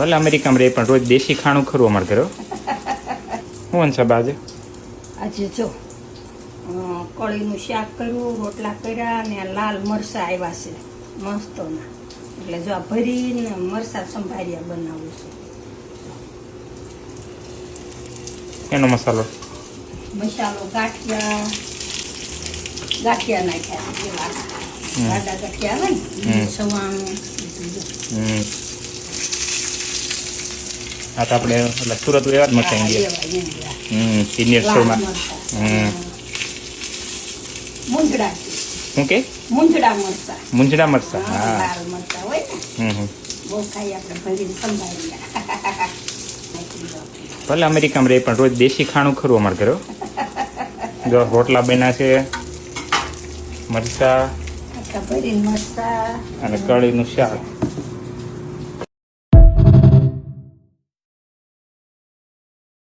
ભલે અમેરિકામાં રહે પણ રોજ દેશી ખાણું ખરું અમારે ઘરે હો. છે બાજુ આજે? જો કળીનું શાક કર્યું રોટલા કર્યા અને લાલ મરચાં આવ્યા છે મસ્તોના. એટલે જો આ ભરીને મરચાં સંભાળ્યા બનાવું છું. એનો મસાલો? મસાલો ગાંઠિયા ગાંઠિયા નાખ્યા ગાડા ગાંઠિયા આવે ને હમ. આ તો આપણે એટલે સુરત એવા જ મકાઈ ઇન્ડિયા. હમ સિનિયર સ્ટોરમાં હમ. શું કે? મૂંઝડા મરચાં. મુંજડા મરચા હા, હમ હમ. ભલે અમેરિકામાં રહી પણ રોજ દેશી ખાણું ખરું અમારે ઘરે જો રોટલા બન્યા છે મરચા. અને કઢીનું શાક.